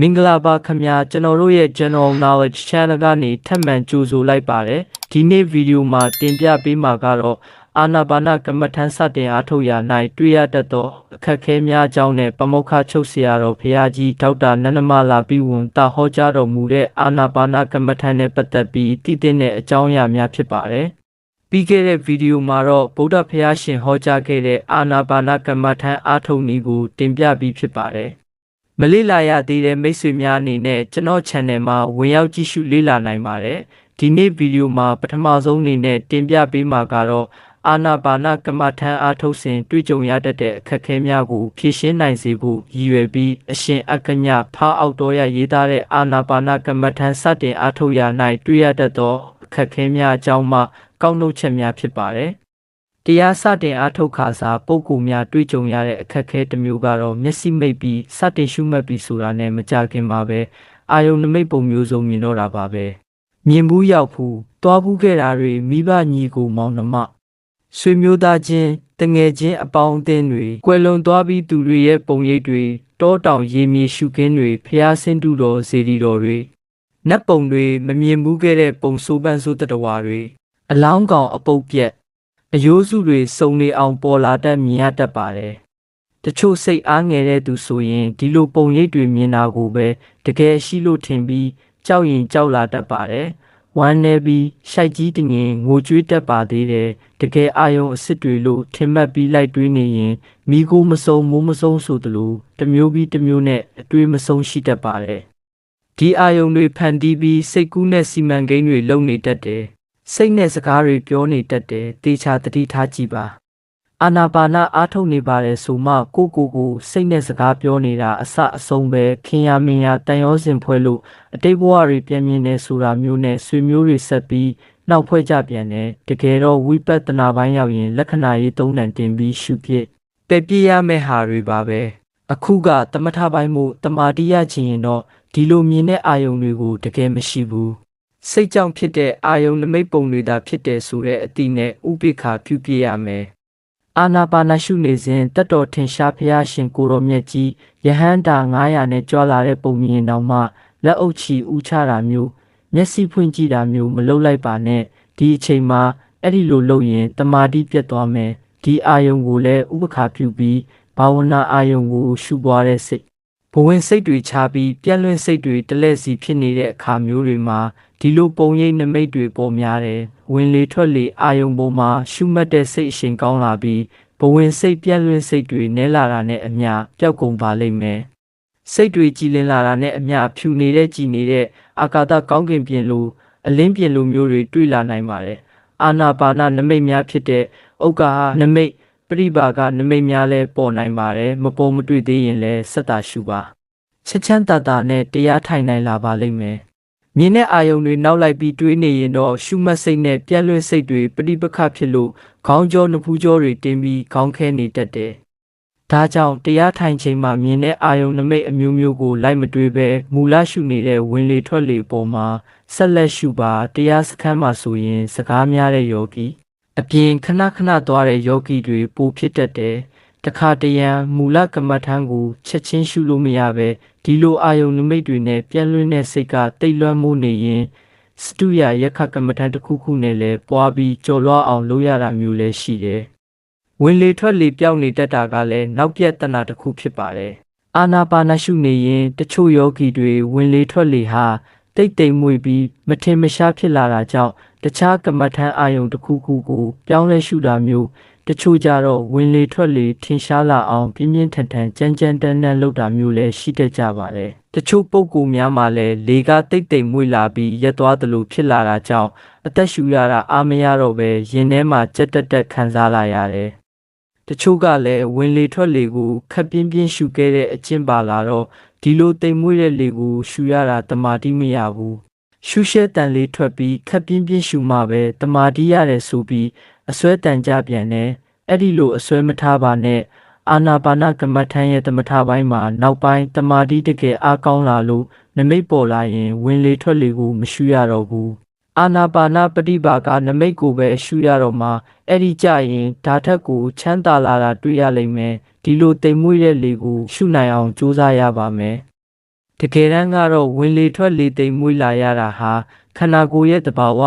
မင်္ဂလာပါခင်ဗျာကျွန်တော်တို့ရဲ့ General Knowledge Channel ကနေထပ်မံကြိုဆိုလိုက်ပါတယ်ဒီနေ့ဗီဒီယိုမှာတင်ပြပေးမှာကတော့အာနာပါနကမ္မထန်စတင်အားထုတ်ရာ၌တွေ့ရတတ်သောအခက်အခဲများအကြောင်းနဲ့ပမုခချုပ်ဆရာတော်ဖရာကြီးဒေါက်တာနန္ဒမလာပြီးဝန်တာဟောကြားတော်မူတဲ့အာနာပါနကမ္မထန်နဲ့ပတ်သက်ပြီးတည်တဲ့အကြောင်းအရာများဖြစ်ပါတယ်ပြီးခဲ့တဲ့ဗီဒီယိုမှာတော့ဗုဒ္ဓဖရာရှင်ဟောကြားခဲ့တဲ့အာနာပါနကမ္မထန်အားထုတ်နည်းကိုတင်ပြပြီးဖြစ်ပါတယ် မလေ့လာရသေးတဲ့မိတ်ဆွေများအနေနဲ့ကျွန်တော် channel မှာဝင်ရောက်ကြည့်ရှုလေ့လာနိုင်ပါတယ်။ဒီနေ့ဗီဒီယိုမှာပထမဆုံးအနေနဲ့တင်ပြပေးမှာကတော့အာနာပါနကမ္မထံအားထုတ်စဉ်တွေ့ကြုံရတတ်တဲ့အခက်အခဲများကိုဖြေရှင်းနိုင်စေဖို့ရည်ရွယ်ပြီးအရှင်အကညဖားအောက်တော်ရရေးသားတဲ့အာနာပါနကမ္မထံစတင်အားထုတ်ရာ၌တွေ့ရတတ်သောအခက်အခဲများအကြောင်းမှကောက်နှုတ်ချက်များဖြစ်ပါတယ်။ တရားစတင်အားထုတ်ခါစားပုံကူများတွေ့ကြုံရတဲ့အခက်အခဲတစ်မျိုးကတော့မျက်စိမိတ်ပြီးစတင်ရှုမှတ်ပြီးဆိုတာနဲ့မကြခင်ပါပဲအာယုံနမိတ်ပုံမျိုးစုံမြင်တော့တာပါပဲမြင်ဘူးရောက်ဘူးတွားဘူးခဲ့တာတွေမိဘညီကိုမောင်နှမဆွေမျိုးသားချင်းတငယ်ချင်းအပေါင်းအသင်းတွေကွယ်လွန်သွားပြီးသူတွေရဲ့ပုံရိပ်တွေတောတောင်ရေမြေရှုခင်းတွေဖျားဆင်းတုတော်ဇေဒီတော်တွေနတ်ပုံတွေမမြင်ဘူးခဲ့တဲ့ပုံဆိုးပန်းဆိုးတတဝါတွေအလောင်းကောင်အပုပ်ပြက် အယိုးစုတွေစုံနေအောင်ပေါ်လာတတ်မြင်ရတတ်ပါတယ်။တချို့စိတ်အားငယ်တဲ့သူဆိုရင်ဒီလိုပုံရိပ်တွေမြင်တာကိုပဲတကယ်ရှိလို့ထင်ပြီးကြောက်ရင်ကြောက်လာတတ်ပါတယ်။ဝမ်းနေပြီးရှိုက်ကြီးတင်ရင်ငိုကြွေးတတ်ပါသေးတယ်။တကယ်အာယုံအစ်စ်တွေလို့ထင်မှတ်ပြီးလိုက်တွေးနေရင်မိကိုမစုံမိုးမစုံဆိုသလိုတစ်မျိုးပြီးတစ်မျိုးနဲ့အတွေးမစုံရှိတတ်ပါတယ်။ဒီအာယုံတွေဖန်တီးပြီးစိတ်ကူးနဲ့စီမံကိန်းတွေလုပ်နေတတ်တယ်။ စိတ်နဲ့စကားတွေပြောနေတတ်တယ်။တေချာတတိထားကြည့်ပါ။အာနာပါနအားထုတ်နေပါတယ်ဆိုမှကိုယ့်ကိုယ်ကိုစိတ်နဲ့စကားပြောနေတာအစအဆုံးပဲခင်ယာမင်ယာတန်ရောစင်ဖွဲလို့အတိတ်ဘဝတွေပြန်မြင်နေဆိုတာမျိုးနဲ့ဆွေမျိုးတွေဆက်ပြီးနောက်ဖွဲ့ကြပြန်တယ်။တကယ်တော့ဝိပဿနာပိုင်းရောက်ရင် လက္ခဏာရေးသုံးတန်တင်ပြီးရှုဖြစ်ပယ်ပြရမယ့်ဟာတွေပါပဲ။အခုကတမထပိုင်းမှုတမာတိရချင်ရင်တော့ဒီလိုမြင်တဲ့အာယုံတွေကိုတကယ်မရှိဘူး။ စိတ်ကြောင့်ဖြစ်တဲ့အာယုံနမိတ်ပုံတွေသာဖြစ်တယ်ဆိုတဲ့အတိနဲ့ဥပိ္ပခာပြုပြရမယ်။အာနာပါနရှုနေစဉ်တတ်တော်ထင်ရှားဖျားရှင်ကိုရောမြတ်ကြီးယဟန္တာ900နဲ့ကြွာလာတဲ့ပုံမြင်တော်မှလက်အုပ်ချီဥချတာမျိုးမျက်စိဖွင့်ကြည့်တာမျိုးမလုပ်လိုက်ပါနဲ့ဒီအချိန်မှာအဲ့ဒီလိုလုပ်ရင်တမာတိပြတ်သွားမယ်ဒီအာယုံကိုလည်းဥပ္ပခါပြုပြီးဘာဝနာအာယုံကိုရှုပွားတဲ့စိတ် ဘဝင်စိတ်တွေချပြီးပြက်လွင့်စိတ်တွေတလဲစီဖြစ်နေတဲ့အခါမျိုးတွေမှာဒီလိုပုံရိပ်နမိတ်တွေပေါ်များတယ်ဝင်လေထွက်လေအာယုံပေါ်မှာရှုမှတ်တဲ့စိတ်အရှင်ကောင်းလာပြီးဘဝင်စိတ်ပြက်လွင့်စိတ်တွေနဲလာတာနဲ့အမျှပျောက်ကုန်ပါလိမ့်မယ်စိတ်တွေကြည်လင်လာတာနဲ့အမျှဖြူနေတဲ့ကြည်နေတဲ့အာကာသကောင်းကင်ပြင်လိုအလင်းပြင်လိုမျိုးတွေတွေ့လာနိုင်ပါတယ်အာနာပါနနမိတ်များဖြစ်တဲ့ဥက္ကာဟနမိတ် ပရိပါကနမိတ်များလည်းပေါ်နိုင်ပါတယ်မပေါ်မတွေ့သေးရင်လည်းစက်တာရှုပါချက်ချမ်းတာတာနဲ့တရားထိုင်နိုင်လာပါလိမ့်မယ်မြင်တဲ့အာယုံတွေနောက်လိုက်ပြီးတွေးနေရင်တော့ရှုမှတ်စိတ်နဲ့ပြက်လွင့်စိတ်တွေပရိပခဖြစ်လို့ခေါင်းကြောနှဖူးကြောတွေတင်းပြီးခေါင်းခဲနေတတ်တယ်ဒါကြောင့်တရားထိုင်ချိန်မှာမြင်တဲ့အာယုံနမိတ်အမျိုးမျိုးကိုလိုက်မတွေးပဲမူလရှုနေတဲ့ဝင်လေထွက်လေပေါ်မှာဆက်လက်ရှုပါတရားစခန်းမှာဆိုရင် စကားများတဲ့ယောဂီ အပြင်ခဏခဏသွားတဲ့ယောဂီတွေပိုဖြစ်တတ်တယ်။တခါတရံမူလကမ္မထံကိုချက်ချင်းရှုလို့မရပဲဒီလိုအာယုံနမိတ်တွေနဲ့ပြန့်လွင့်တဲ့စိတ်ကတိတ်လွှမ်းမိုးနေရင်စတုရယက္ခကမ္မထံတစ်ခုခုနဲ့လည်းပွားပြီးကြော်လွှားအောင်လုပ်ရတာမျိုးလည်းရှိတယ်။ဝင်လေထွက်လေပြောင်းနေတတ်တာကလည်းနောက်ပြတ်တနာတစ်ခုဖြစ်ပါတယ်။အာနာပါနရှုနေရင်တချို့ယောဂီတွေဝင်လေထွက်လေဟာတိတ်တိမ်မွေပြီးမထင်မရှားဖြစ်လာတာကြောင့် တခြားကမ္မထံအာယုံတစ်ခုခုကိုပြောင်းလဲရှုတာမျိုးတချို့ကြတော့ဝင်လေထွက်လေထင်ရှားလာအောင်ပြင်းပြင်းထန်ထန်ကြမ်းကြမ်းတမ်းတမ်းလုပ်တာမျိုးလည်းရှိတတ်ကြပါတယ်တချို့ပုံကူများမှာလည်းလေကတိတ်တိမ်မွေလာပြီးရက်သွားသလိုဖြစ်လာတာကြောင့်အသက်ရှူရတာအားမရတော့ပဲရင်ထဲမှာကြက်တက်တက်ခံစားလာရတယ်တချို့ကလည်းဝင်လေထွက်လေကိုခပ်ပြင်းပြင်းရှူခဲ့တဲ့အကျင့်ပါလာတော့ဒီလိုတိမ်မွေးတဲ့လေကိုရှူရတာတမာတိမရဘူး ရှူရှဲတန်လေးထွက်ပြီးခပ်ပြင်းပြင်းရှူမှပဲတမာတိရတယ်ဆိုပြီးအစွဲတန်ကြပြန်တယ်အဲ့ဒီလိုအစွဲမထားပါနဲ့အာနာပါနကမ္မထံရဲ့တမထပိုင်းမှာနောက်ပိုင်းတမာတိတကယ်အားကောင်းလာလို့နမိတ်ပေါ်လာရင်ဝင်လေထွက်လေကိုမရှူရတော့ဘူးအာနာပါနပฏิပါကနမိတ်ကိုပဲရှူရတော့မှအဲ့ဒီကြရင်ဓာတ်ထက်ကိုချမ်းသာလာတာတွေ့ရလိမ့်မယ်ဒီလိုတိမ်မွေ့တဲ့လေကိုရှုနိုင်အောင်ကြိုးစားရပါမယ် တကယ်တမ်းကတော့ဝင်လေထွက်လေသိမ်မွေးလာရတာဟာခန္ဓာကိုယ်ရဲ့တဘာဝ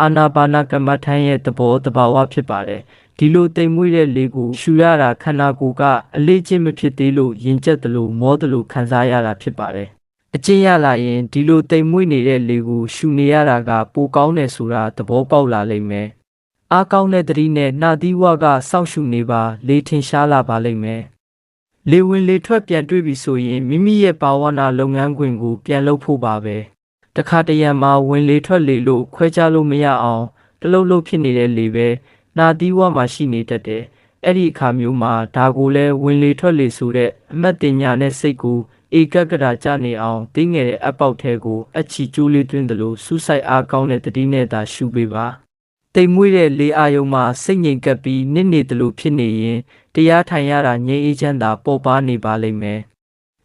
အာနာပါနာကမ္မထမ်းရဲ့သဘောတဘာဝဖြစ်ပါတယ်ဒီလိုသိမ်မွေးတဲ့လေကိုရှူရတာခန္ဓာကိုယ်ကအလေးချင်းမဖြစ်သေးလို့ရင်ကျက်တယ်လို့မောတယ်လို့ခံစားရတာဖြစ်ပါတယ်အကျင့်ရလာရင်ဒီလိုတိမ်မွေ့နေတဲ့လေကိုရှူနေရတာကပိုကောင်းတယ်ဆိုတာသဘောပေါက်လာလိမ့်မယ်။အားကောင်းတဲ့သတိနဲ့နှာသီးဝကစောင့်ရှူနေပါလေထင်ရှားလာပါလိမ့်မယ်။ လေဝင်လေထွက်ပြန်တွေ့ပြီဆိုရင်မိမိရဲ့ဘာဝနာလုပ်ငန်းခွင်ကိုပြန်လုပ်ဖို့ပါပဲ။တခါတရံမှာဝင်လေထွက်လေလို့ခွဲခြားလို့မရအောင်တလုံးလုံးဖြစ်နေတဲ့လေပဲနှာသီးဝမှာရှိနေတတ်တယ်။အဲ့ဒီအခါမျိုးမှာဒါကိုလည်းဝင်လေထွက်လေဆိုတဲ့အမတ်တင်ညာနဲ့စိတ်ကိုဧကကရာကြနေအောင်တင်းငယ်တဲ့အပေါက်ထဲကိုအချီကျိုးလေးသွင်းသလိုစူးစိုက်အားကောင်းတဲ့တတိနဲ့သာရှုပေးပါတိမ်မွေးတဲ့လေအာယုံမှာစိတ်ငြိမ်ကပ်ပြီးနစ်နေသလိုဖြစ်နေရင် တရားထိုင်ရတာငြိမ်အေးချမ်းသာပေါ်ပါနေပါလိမ့်မယ်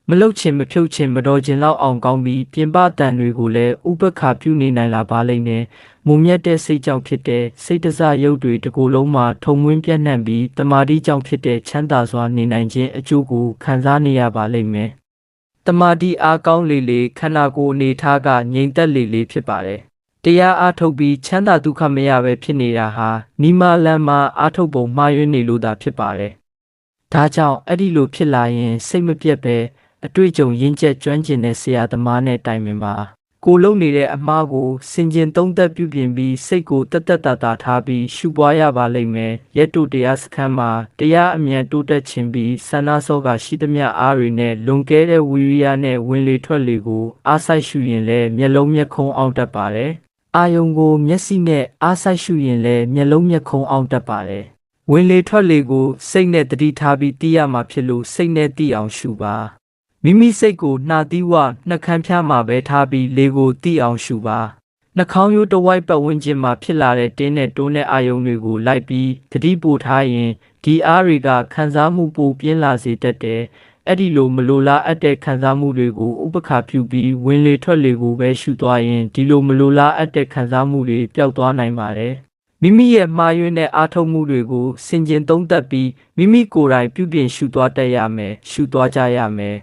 မလုတ်ချင်မဖြုတ်ချင်မတော်ချင်လောက်အောင်ကောင်းပြီးပြင်ပတန်တွေကိုလည်းဥပက္ခပြုနေနိုင်လာပါလိမ့်မယ်မုံမြတ်တဲ့စိတ်ကြောင့်ဖြစ်တဲ့စိတ်တစရုပ်တွေတစ်ကိုယ်လုံးမှာထုံမွင်းပြန့်နှံ့ပြီးတမာတိကြောင့်ဖြစ်တဲ့ချမ်းသာစွာနေနိုင်ခြင်းအကျိုးကိုခံစားနေရပါလိမ့်မယ်တမာတိအားကောင်းလေလေခန္ဓာကိုယ်အနေထားကငြိမ်သက်လေလေဖြစ်ပါတယ်တရားအားထုတ်ပြီးချမ်းသာဒုက္ခမရပဲဖြစ်နေတာဟာနိမလန်မှာအားထုတ်ပုံမှားယွင်းနေလို့သာဖြစ်ပါတယ် ဒါကြောင့်အဲ့ဒီလိုဖြစ်လာရင်စိတ်မပြတ်ပဲအတွေ့အကြုံရင့်ကျက်ကျွမ်းကျင်တဲ့ဆရာသမားနဲ့တိုင်ပင်ပါကိုလုံနေတဲ့အမားကိုစင်ကျင်သုံးသက်ပြုပြင်ပြီးစိတ်ကိုတက်တက်တာတာထားပြီးရှုပွားရပါလိမ့်မယ်ရက်တုတရားစခန်းမှာတရားအမြန်တိုးတက်ခြင်းပြီးဆန္ဒစောကရှိသမျှအားတွေနဲ့လွန်ကဲတဲ့ဝီရိယနဲ့ဝင်လေထွက်လေကိုအားဆိုင်ရှုရင်လည်းမျက်လုံးမျက်ခုံးအောင်တတ်ပါတယ်အာယုံကိုမျက်စိနဲ့အားဆိုင်ရှုရင်လည်းမျက်လုံးမျက်ခုံးအောင်တတ်ပါတယ် ဝင်လေထွက်လေကို စိတ်နဲ့တတိထားပြီးသိရမှာဖြစ်လို့စိတ်နဲ့သိအောင်ရှုပါမိမိစိတ်ကိုနှာသီးဝနှကန်းဖျားမှာပဲထားပြီးလေကိုတိအောင်ရှုပါနှာခေါင်းရိုးတစ်ဝိုက်ပတ်ဝန်းကျင်မှာဖြစ်လာတဲ့တင်းနဲ့တိုးနဲ့အာယုံတွေကိုလိုက်ပြီးတတိပို့ထားရင်ဒီအားတွေကခံစားမှုပိုပြင်းလာစေတတ်တယ်အဲ့ဒီလိုမလိုလားအပ်တဲ့ခံစားမှုတွေကိုဥပခါပြုပြီးဝင်လေထွက်လေကိုပဲရှုသွားရင်ဒီလိုမလိုလားအပ်တဲ့ခံစားမှုတွေပျောက်သွားနိုင်ပါတယ် မိမိရဲ့မှားယွင်းတဲ့အားထုတ်မှုတွေကိုစင်ကျင်သုံးသပ်ပြီးမိမိကိုယ်တိုင်ပြုပြင်ရှုသွားတတ်ရမယ်ရှုသွားကြရမယ်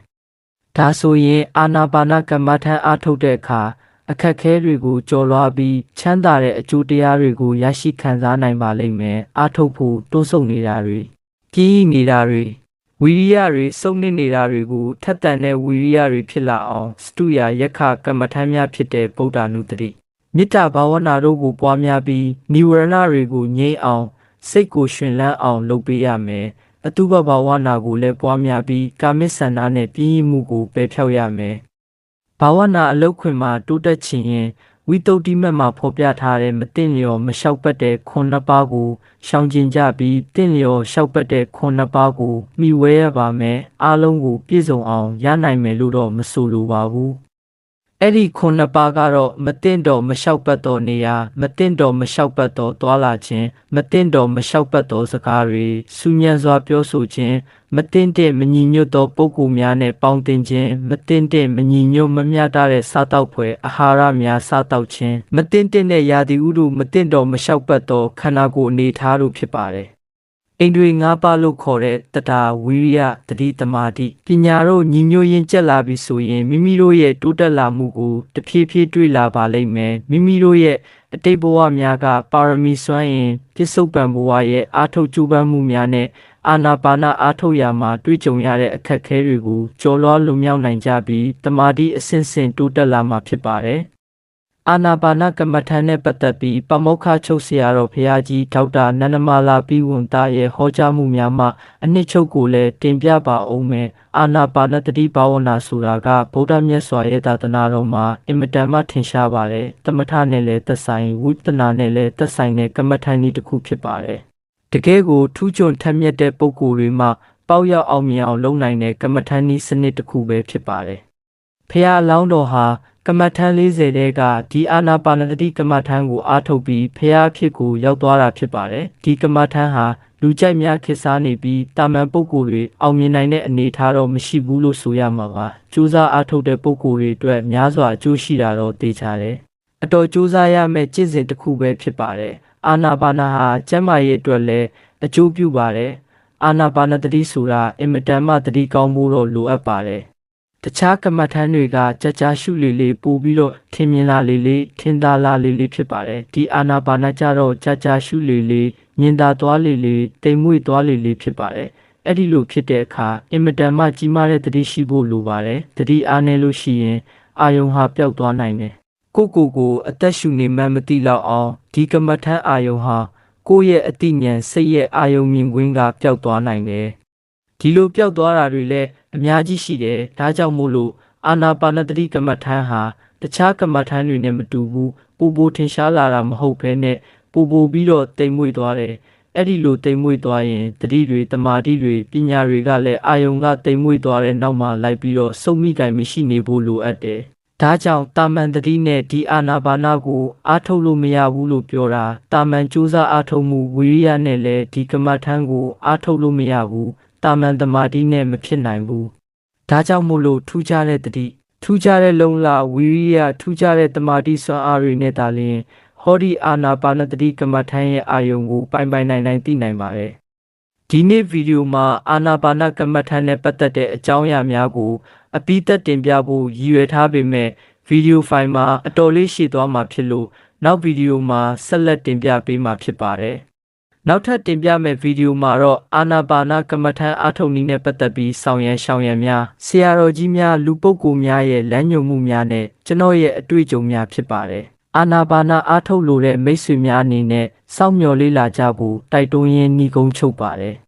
ဒါဆိုရင်အာနာပါနကမ္မထံအားထုတ်တဲ့အခါအခက်ခဲတွေကိုကျော်လွှားပြီးချမ်းသာတဲ့အကျိုးတရားတွေကိုရရှိခံစားနိုင်ပါလိမ့်မယ်အားထုတ်ဖို့တိုးဆုပ်နေတာတွေကြီးနေတာတွေဝီရိယတွေစုံနစ်နေတာတွေကိုထက်တန်တဲ့ဝီရိယတွေဖြစ်လာအောင်စတုယာယက္ခကမ္မထမ်းများဖြစ်တဲ့ဗုဒ္ဓ ानु တတိ မေတ္တာဘာဝနာတို့ကိုပွားများပြီးនិဝရဏတွေကိုငြိမ်းအောင် စိတ်ကိုရှင်လန်းအောင်လုပ်ပေးရမယ်အတုပဘာဝနာကိုလည်းပွားများပြီးကာမိဆန္ဒနဲ့ပြည့်မှုကိုပယ်ဖြောက်ရမယ်။ဘာဝနာအလုတ်ခွင်မှာတိုးတက်ခြင်းရင်ဝိတုဒ္ဓိမတ်မှာဖော်ပြထားတဲ့မတင်လျော်မလျှောက်ပတ်တဲ့ခွန်နှစ်ပါးကိုရှောင်ကျင်ကြပြီးတင့်လျော်လျှောက်ပတ်တဲ့ခွန်နှစ်ပါးကိုမိဝဲရပါမယ်အားလုံးကိုပြည့်စုံအောင်ရနိုင်မယ်လို့တော့မဆိုလိုပါဘူး။ အဲ့ဒီခုနှစ်ပါးကတော့မတင့်တော်မလျှောက်ပတ်တော်နေရာမတင့်တော်မလျှောက်ပတ်တော်သွာလာခြင်းမတင့်တော်မလျှောက်ပတ်တော်စကားတွေစူညံစွာပြောဆိုခြင်းမတင့်တဲ့မညီညွတ်သောပုဂ္ဂိုလ်များနဲ့ပေါင်းတင်ခြင်းမတင့်တဲ့မညီညွတ်မမျှတတဲ့စားတောက်ဖွယ်အာဟာရများစားတောက်ခြင်းမတင့်တဲ့ရာသီဥတုမတင့်တော်မလျှောက်ပတ်တော်ခန္ဓာကိုယ်အနေထားတို့ဖြစ်ပါတယ် အိန္ဒြေ၅ပါးလို့ခေါ်တဲ့တတာဝိရိယတတိတမာတိပညာတို့ညီညွတ်ရင်ကျက်လာပြီဆိုရင်မိမိတို့ရဲ့တိုးတက်လာမှုကိုတဖြည်းဖြည်းတွေ့လာပါလိမ့်မယ်မိမိတို့ရဲ့အတိတ်ဘဝများကပါရမီစွမ်းရင်ပြစ္ဆုတ်ပံဘဝရဲ့အာထုတ်ကြိုးပမ်းမှုများနဲ့အာနာပါနအာထုတ်ရာမှာတွေ့ကြုံရတဲ့အခက်အခဲတွေကိုကျော်လွှားလွန်မြောက်နိုင်ကြပြီးတမာတိအဆင့်ဆင့်တိုးတက်လာမှာဖြစ်ပါတယ် အာနာပါနကမ္မထံနဲ့ပတ်သက်ပြီးပမောက္ခချုပ်ဆရာတော်ဘုရားကြီးဒေါက်တာနန္ဒမာလာပြီးဝန်သားရဲ့ဟောကြားမှုများမှအနှစ်ချုပ်ကိုလည်းတင်ပြပါအောင်မယ်အာနာပါနတတိဘာဝနာဆိုတာကဗုဒ္ဓမြတ်စွာရဲ့သာသနာတော်မှာအင်မတန်မှထင်ရှားပါတယ်တမထနဲ့လည်းသက်ဆိုင်ဝိပဿနာနဲ့လည်းသက်ဆိုင်တဲ့ကမ္မထံဤတစ်ခုဖြစ်ပါတယ်တကယ်ကိုထူးချွန်ထက်မြက်တဲ့ပုံကိုယ်တွေမှပေါက်ရောက်အောင်မြင်အောင်လုပ်နိုင်တဲ့ကမ္မထံဤစနစ်တစ်ခုပဲဖြစ်ပါတယ်ဖះအလောင်းတော်ဟာ ကမ္မထမ်း40တဲကဒီအာနာပါနတတိကမ္မထမ်းကိုအားထုတ်ပြီးဖျားဖြစ်ကိုရောက်သွားတာဖြစ်ပါတယ်ဒီကမ္မထမ်းဟာလူကြိုက်များခေတ်စားနေပြီးတာမန်ပုဂ္ဂိုလ်တွေအောင်မြင်နိုင်တဲ့အနေအထားတော့မရှိဘူးလို့ဆိုရမှာပါစူးစမ်းအားထုတ်တဲ့ပုဂ္ဂိုလ်တွေအတွက်များစွာအကျိုးရှိတာတော့သိချတယ်အတော်စူးစမ်းရမယ့်ကျင့်စဉ်တစ်ခုပဲဖြစ်ပါတယ်အာနာပါနာဟာကျန်းမာရေးအတွက်လည်းအကျိုးပြုပါတယ်အာနာပါနတတိဆိုတာအင်မတန်မှတတိကောင်းမှုတော့လိုအပ်ပါတယ် တခြားကမ္မထမ်းတွေကကြာကြာရှုလေလေပို့ပြီးတော့ထင်မြင်လာလေလေထင်သာလာလေလေဖြစ်ပါတယ်ဒီအာနာပါနာကြတော့ကြာကြာရှုလေလေမြင်သာသွားလေလေတိမ်မွေ့သွားလေလေဖြစ်ပါတယ်အဲ့ဒီလိုဖြစ်တဲ့အခါအင်မတန်မှကြီးမားတဲ့တတိရှိဖို့လိုပါတယ်တတိအားနည်းလို့ရှိရင်အာယုံဟာပျောက်သွားနိုင်တယ်ကိုကိုကိုအသက်ရှူနေမှန်းမသိတော့အောင်ဒီကမ္မထမ်းအာယုံဟာကိုယ့်ရဲ့အတိညာဉ်စိတ်ရဲ့အာယုံမြင်ကွင်းကပျောက်သွားနိုင်တယ်ဒီလိုပျောက်သွားတာတွေလည်း အများကြီးရှိတယ်ဒါကြောင့်မို့လို့အာနာပါနတတိကမ္မထမ်းဟာတခြားကမ္မထမ်းတွေနဲ့မတူဘူးပူပူထင်ရှားလာတာမဟုတ်ဘဲနဲ့ပူပူပြီးတော့တိမ်မွေ့သွားတယ်အဲ့ဒီလိုတိမ်မွေ့သွားရင်တတိတွေတမာတိတွေပညာတွေကလည်းအာယုံကတိမ်မွေ့သွားတဲ့နောက်မှာလိုက်ပြီးတော့စုံမိတိုင်မရှိနေဖို့လိုအပ်တယ်ဒါကြောင့်တာမန်တတိနဲ့ဒီအာနာပါနာကိုအားထုတ်လို့မရဘူးလို့ပြောတာတာမန်ကြိုးစားအားထုတ်မှုဝိရိယနဲ့လည်းဒီကမ္မထမ်းကိုအားထုတ်လို့မရဘူး တာမန်တမာတိနဲ့မဖြစ်နိုင်ဘူးဒါကြောင့်မို့လို့ထူးခြားတဲ့တတိထူးခြားတဲ့လုံလဝိရိယထူးခြားတဲ့တမာတိစွမ်းအားတွေနဲ့ဒါလျှင်ဟောဒီအာနာပါနတတိကမ္မထမ်းရဲ့အာယုံကိုပိုင်ပိုင်နိုင်နိုင်သိနိုင်ပါတယ်ဒီနေ့ဗီဒီယိုမှာအာနာပါနကမ္မထမ်းနဲ့ပတ်သက်တဲ့အကြောင်းအရာများကိုအပိသက်တင်ပြဖို့ရည်ရွယ်ထားပေမဲ့ဗီဒီယိုဖိုင်မှာအတော်လေးရှည်သွားမှာဖြစ်လို့နောက်ဗီဒီယိုမှာဆက်လက်တင်ပြပေးမှာဖြစ်ပါတယ်။ နောက်ထပ်တင်ပြမယ့်ဗီဒီယိုမှာတော့အာနာပါနကမ္မထမ်းအထုံနည်းနဲ့ပတ်သက်ပြီးဆောင်ရန်ရှောင်ရန်များဆရာတော်ကြီးများလူပုဂ္ဂိုလ်များရဲ့လမ်းညွှန်မှုများနဲ့ကျွန်တော်ရဲ့အတွေ့အကြုံများဖြစ်ပါတယ်။အာနာပါနအားထုတ်လို့တဲ့မိတ်ဆွေများအနေနဲ့စောင့်မျှော်လေးလာကြဖို့တိုက်တွန်းရင်းနှီးကုန်းချုပ်ပါတယ်။